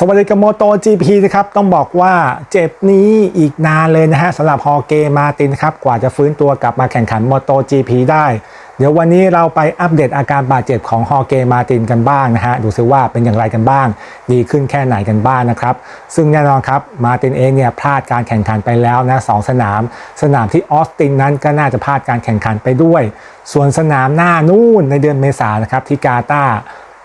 สวัสดีกับโมโต GP นะครับ ต้องบอกว่าเจ็บนี้อีกนานเลยนะฮะสำหรับฮอเกมาตินครับ กว่าจะฟื้นตัวกลับมาแข่งขันโมโต GP ได้ เดี๋ยววันนี้เราไปอัปเดตอาการบาดเจ็บของฮอเกมาตินกันบ้างนะฮะ ดูซิว่าเป็นอย่างไรกันบ้าง ดีขึ้นแค่ไหนกันบ้างนะครับ ซึ่งแน่นอนครับ มาตินเองเนี่ยพลาดการแข่งขันไปแล้วนะสองสนาม สนามที่ออสตินนั้นก็น่าจะพลาดการแข่งขันไปด้วย ส่วนสนามหน้านู่นในเดือนเมษายนนะครับที่กาตา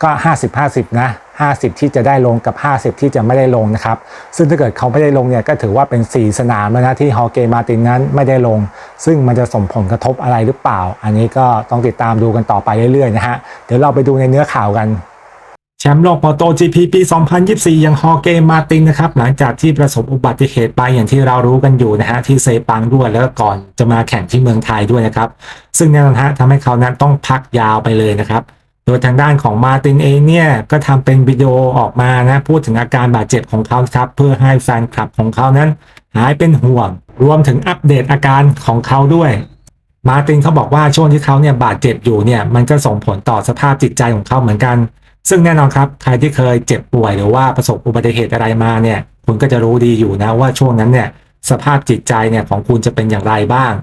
ก็ 50-50 นะ 50 ที่จะได้ลงกับ 50 ที่จะไม่ได้ลงนะครับ ซึ่งถ้าเกิดเขาไม่ได้ลงเนี่ยก็ถือว่าเป็น 4 สนามแล้วนะที่ฮอเกมาตินนั้นไม่ได้ลง ซึ่งมันจะส่งผลกระทบอะไรหรือเปล่า อันนี้ก็ต้องติดตามดูกันต่อไปเรื่อยๆนะฮะ เดี๋ยวเราไปดูในเนื้อข่าวกันแชมป์โลกมอโต GP ปี 2024อย่างฮอเกมาตินนะครับ หลังจากที่ประสบอุบัติเหตุไปอย่างที่เรารู้กันอยู่นะฮะ ที่เซปังด้วยแล้วก็ก่อนจะมาแข่งที่เมืองไทยด้วยนะครับ ซึ่งแน่นอนฮะทำให้เขานั้นต้องพักยาวไปเลยนะครับ โดยทางด้านของมาตินเองเนี่ยก็ทำเป็นวิดีโอออกมานะพูดถึงอาการบาดเจ็บของเขาครับ เพื่อให้แฟนคลับของเขานั้น หายเป็นห่วง รวมถึงอัปเดตอาการของเขาด้วย มาตินเขาบอกว่าช่วงที่เขาเนี่ยบาดเจ็บอยู่เนี่ยมันก็ส่งผลต่อสภาพจิตใจของเขาเหมือนกัน ซึ่งแน่นอนครับ ใครที่เคยเจ็บป่วยหรือว่าประสบอุบัติเหตุอะไรมาเนี่ยคุณก็จะรู้ดีอยู่นะว่าช่วงนั้นเนี่ยสภาพจิตใจเนี่ยของคุณจะเป็นอย่างไรบ้าง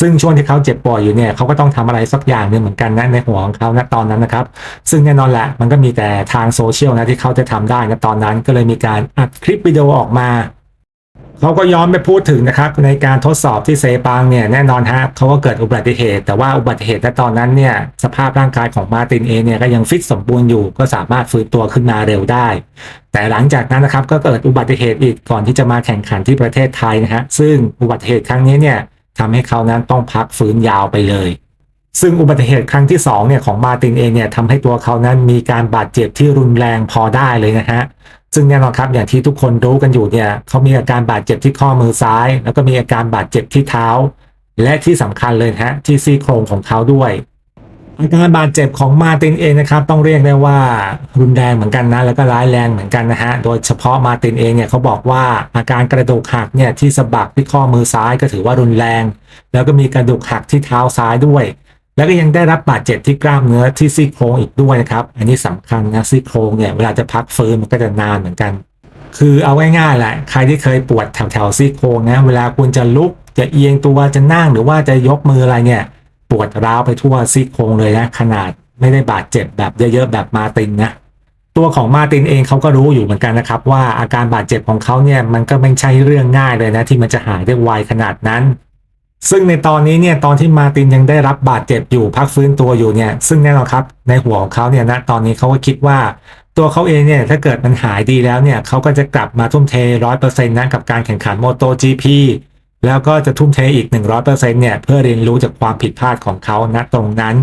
ซึ่งช่วงที่เขาเจ็บป่วยอยู่เนี่ยเขาก็ต้องทำอะไรสักอย่างหนึ่งเหมือนกันนะในหัวของเขาณตอนนั้นนะครับ ซึ่งแน่นอนแหละมันก็มีแต่ทางโซเชียลนะที่เขาจะทำได้นะตอนนั้นก็เลยมีการอัดคลิปวิดีโอออกมาเขาก็ย้อนไปพูดถึงนะครับในการทดสอบที่เซปังเนี่ยแน่นอนฮะเขาก็เกิดอุบัติเหตุ แต่ว่าอุบัติเหตุณตอนนั้นเนี่ยสภาพร่างกายของมาตินเองเนี่ยก็ยังฟิตสมบูรณ์อยู่ ก็สามารถฟื้นตัวขึ้นมาเร็วได้ แต่หลังจากนั้นนะครับก็เกิดอุบัติเหตุอีกก่อนที่จะมาแข่งขันที่ประเทศไทยนะฮะซึ่งอุบัติเหตุครั้งนี้เนี่ย ทำให้เขานั้นต้องพักฟื้นยาวไปเลย ซึ่งอุบัติเหตุครั้งที่2เนี่ยของมาตินเองเนี่ยทำให้ตัวเขานั้นมีการบาดเจ็บที่รุนแรงพอได้เลยนะฮะซึ่งแน่นอนครับอย่างที่ทุกคนรู้กันอยู่เนี่ยเขามีอาการบาดเจ็บที่ข้อมือซ้าย แล้วก็มีอาการบาดเจ็บที่เท้า และที่สำคัญเลยฮะที่ซี่โครงของเขาด้วย อาการบาดเจ็บของมาตินเองนะครับ ต้องเรียกได้ว่ารุนแรงเหมือนกันนะแล้วก็ร้ายแรงเหมือนกันนะฮะโดยเฉพาะมาตินเองเนี่ยเขาบอกว่าอาการกระดูกหักเนี่ยที่สะบักที่ข้อมือซ้ายก็ถือว่ารุนแรง แล้วก็มีกระดูกหักที่เท้าซ้ายด้วย แล้วก็ยังได้รับบาดเจ็บที่กล้ามเนื้อที่ซี่โครงอีกด้วยนะครับอันนี้สำคัญนะซี่โครงเนี่ยเวลาจะพักฟื้นมันก็จะนานเหมือนกัน คือเอาง่ายๆแหละใครที่เคยปวดแถวๆซี่โครงนะเวลาคุณจะลุกจะเอียงตัวจะนั่งหรือว่าจะยกมืออะไรเนี่ย ปวดร้าวไปทั่วซี่โครงเลยนะ ขนาดไม่ได้บาดเจ็บแบบเยอะๆแบบมาตินนะตัวของมาตินเองเขาก็รู้อยู่เหมือนกันนะครับ ว่าอาการบาดเจ็บของเขาเนี่ยมันก็ไม่ใช่เรื่องง่ายเลยนะ ที่มันจะหายได้ไวขนาดนั้น ซึ่งในตอนนี้เนี่ยตอนที่มาตินยังได้รับบาดเจ็บอยู่พักฟื้นตัวอยู่เนี่ยซึ่งแน่นอนครับในหัวของเขาเนี่ยนะตอนนี้เขาก็คิดว่าตัวเขาเองเนี่ยถ้าเกิดมันหายดีแล้วเนี่ยเขาก็จะกลับมาทุ่มเทร้อยเปอร์เซ็นต์นะกับการแข่งขันโมโต GP แล้วก็จะทุ่มเทอีก 100%เนี่ยเพื่อเรียนรู้จากความผิดพลาดของเขาณตรงนั้น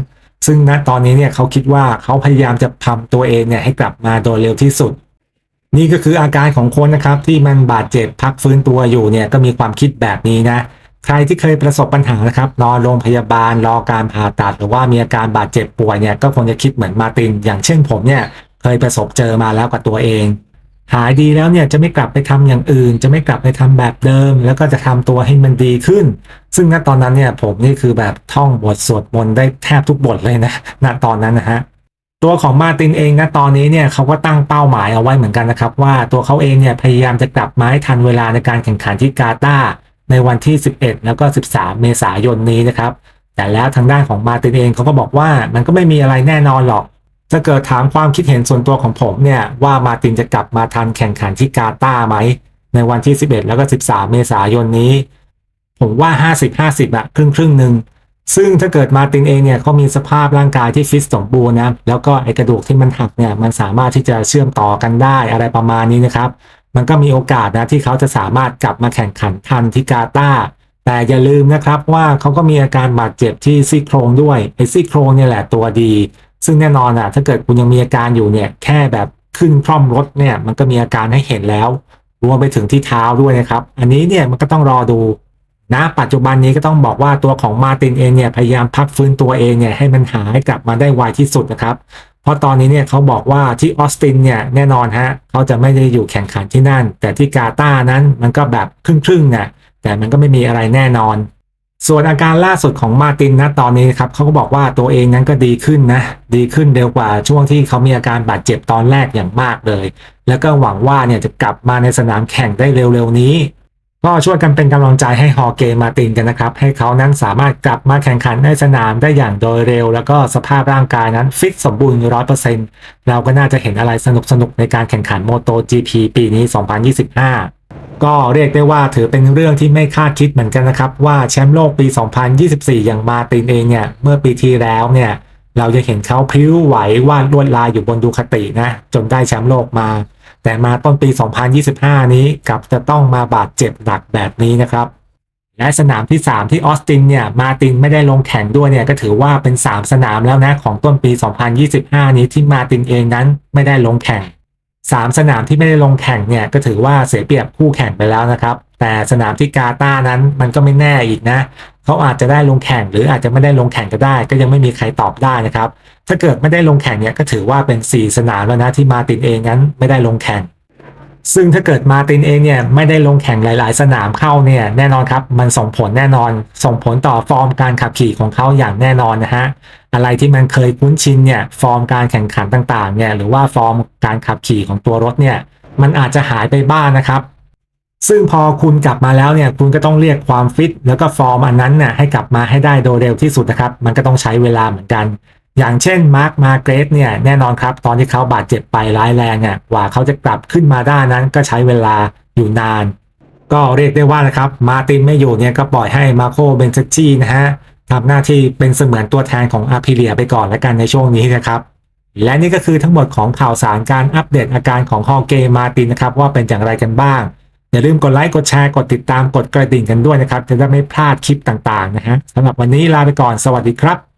ซึ่งณตอนนี้เนี่ยเขาคิดว่าเขาพยายามจะทำตัวเองเนี่ยให้กลับมาโดยเร็วที่สุด นี่ก็คืออาการของคนนะครับที่มันบาดเจ็บพักฟื้นตัวอยู่เนี่ยก็มีความคิดแบบนี้นะใครที่เคยประสบปัญหานะครับนอนโรงพยาบาลรอการผ่าตัด หรือว่ามีอาการบาดเจ็บป่วยเนี่ยก็คงจะคิดเหมือนมาติน อย่างเช่นผมเนี่ยเคยประสบเจอมาแล้วกับตัวเอง หายดีแล้วเนี่ยจะไม่กลับไปทำอย่างอื่น จะไม่กลับไปทำแบบเดิม แล้วก็จะทำตัวให้มันดีขึ้น ซึ่งณตอนนั้นเนี่ยผมนี่คือแบบท่องบทสวดมนต์ได้แทบทุกบทเลยนะณตอนนั้นนะฮะตัวของมาตินเองนะตอนนี้เนี่ยเขาก็ตั้งเป้าหมายเอาไว้เหมือนกันนะครับ ว่าตัวเขาเองเนี่ยพยายามจะกลับมาให้ทันเวลาในการแข่งขันที่กาตาร์ในวันที่ 11 แล้วก็ 13 เมษายนนี้นะครับ แต่แล้วทางด้านของมาตินเองเขาก็บอกว่ามันก็ไม่มีอะไรแน่นอนหรอก ถ้าเกิดถามความคิดเห็นส่วนตัวของผมเนี่ยว่ามาตินจะกลับมาทันแข่งขันที่กาตาร์ไหม ในวันที่ 11 แล้วก็ 13 เมษายนนี้ ผมว่า 50-50อะครึ่งครึ่งหนึ่งซึ่งถ้าเกิดมาตินเองเนี่ยเขามีสภาพร่างกายที่ฟิตสมบูรณ์นะแล้วก็ไอกระดูกที่มันหักเนี่ยมันสามารถที่จะเชื่อมต่อกันได้อะไรประมาณนี้นะครับ มันก็มีโอกาสนะที่เขาจะสามารถกลับมาแข่งขันทันที่กาตาร์แต่อย่าลืมนะครับว่าเขาก็มีอาการบาดเจ็บที่ซี่โครงด้วยไอซี่โครงเนี่ยแหละตัวดี ซึ่งแน่นอนอะถ้าเกิดคุณยังมีอาการอยู่เนี่ยแค่แบบขึ้นคล่อมรถเนี่ยมันก็มีอาการให้เห็นแล้วรวมไปถึงที่เท้าด้วยนะครับ อันนี้เนี่ยมันก็ต้องรอดูนะปัจจุบันนี้ก็ต้องบอกว่าตัวของมาตินเองเนี่ยพยายามพักฟื้นตัวเองเนี่ยให้มันหายกลับมาได้ไวที่สุดนะครับ เพราะตอนนี้เนี่ยเขาบอกว่าที่ออสตินเนี่ยแน่นอนฮะเขาจะไม่ได้อยู่แข่งขันที่นั่น แต่ที่กาตาร์นั้นมันก็แบบครึ่งๆเนี่ยแต่มันก็ไม่มีอะไรแน่นอน ส่วนอาการล่าสุดของมาตินนะตอนนี้ครับเขาก็บอกว่าตัวเองนั้นก็ดีขึ้นนะ ดีขึ้นเร็วกว่าช่วงที่เขามีอาการบาดเจ็บตอนแรกอย่างมากเลย แล้วก็หวังว่าเนี่ยจะกลับมาในสนามแข่งได้เร็วๆนี้ ก็ช่วยกันเป็นกำลังใจให้ฮอร์เกมาตินกันนะครับ ให้เขานั้นสามารถกลับมาแข่งขันในสนามได้อย่างโดยเร็ว แล้วก็สภาพร่างกายนั้นฟิตสมบูรณ์ร้อยเปอร์เซ็นต์เราก็น่าจะเห็นอะไรสนุกๆในการแข่งขันโมโต GP ปีนี้ 2025 ก็เรียกได้ว่าถือเป็นเรื่องที่ไม่คาดคิดเหมือนกันนะครับ ว่าแชมป์โลกปี 2024 อย่างมาตินเองเนี่ยเมื่อปีที่แล้วเนี่ยเราจะเห็นเขาพิ้วไหววาดลวดลายอยู่บนดูคตินะ จนได้แชมป์โลกมา แต่มาต้นปี 2025 นี้กลับจะต้องมาบาดเจ็บหนักแบบนี้นะครับ และสนามที่ 3 ที่ออสตินเนี่ยมาตินไม่ได้ลงแข่งด้วยเนี่ยก็ถือว่าเป็น 3 สนามแล้วนะของต้นปี 2025 นี้ที่มาตินเองนั้นไม่ได้ลงแข่ง 3 สนามที่ไม่ได้ลงแข่งเนี่ยก็ถือว่าเสียเปรียบคู่แข่งไปแล้วนะครับ แต่สนามที่กาตานั้นมันก็ไม่แน่อีกนะเขาอาจจะได้ลงแข่งหรืออาจจะไม่ได้ลงแข่งก็ได้ ก็ยังไม่มีใครตอบได้นะครับ ถ้าเกิดไม่ได้ลงแข่งเนี่ยก็ถือว่าเป็น 4 สนามแล้วนะที่มาตินเองนั้นไม่ได้ลงแข่ง ซึ่งถ้าเกิดมาตินเองเนี่ยไม่ได้ลงแข่งหลาย ๆ สนามเข้าเนี่ยแน่นอนครับมันส่งผลแน่นอน ส่งผลต่อฟอร์มการขับขี่ของเขาอย่างแน่นอนนะฮะ อะไรที่มันเคยคุ้นชินเนี่ยฟอร์มการแข่งขันต่างๆเนี่ยหรือว่าฟอร์มการขับขี่ของตัวรถเนี่ยมันอาจจะหายไปบ้างนะครับ ซึ่งพอคุณกลับมาแล้วเนี่ยคุณก็ต้องเรียกความฟิตแล้วก็ฟอร์มอันนั้นน่ะให้กลับมาให้ได้โดยเร็วที่สุดนะครับ มันก็ต้องใช้เวลาเหมือนกัน อย่างเช่นมาร์คมาเกรสเนี่ยแน่นอนครับ ตอนที่เขาบาดเจ็บไปร้ายแรงอะกว่าเขาจะกลับขึ้นมาได้นั้นก็ใช้เวลาอยู่นาน ก็เรียกได้ว่านะครับมาร์ตินไม่อยู่เนี่ยก็ปล่อยให้มาโคเบนเซจีนะฮะ ทำหน้าที่เป็นเสมือนตัวแทนของอาพิเลียไปก่อนและกันในช่วงนี้นะครับ และนี่ก็คือทั้งหมดของข่าวสารการอัปเดตอาการของฮอเกมาตินนะครับว่าเป็นอย่างไรกันบ้าง อย่าลืมกดไลค์กดแชร์กดติดตามกดกระดิ่งกันด้วยนะครับ จะได้ไม่พลาดคลิปต่างๆนะฮะสำหรับวันนี้ลาไปก่อนสวัสดีครับ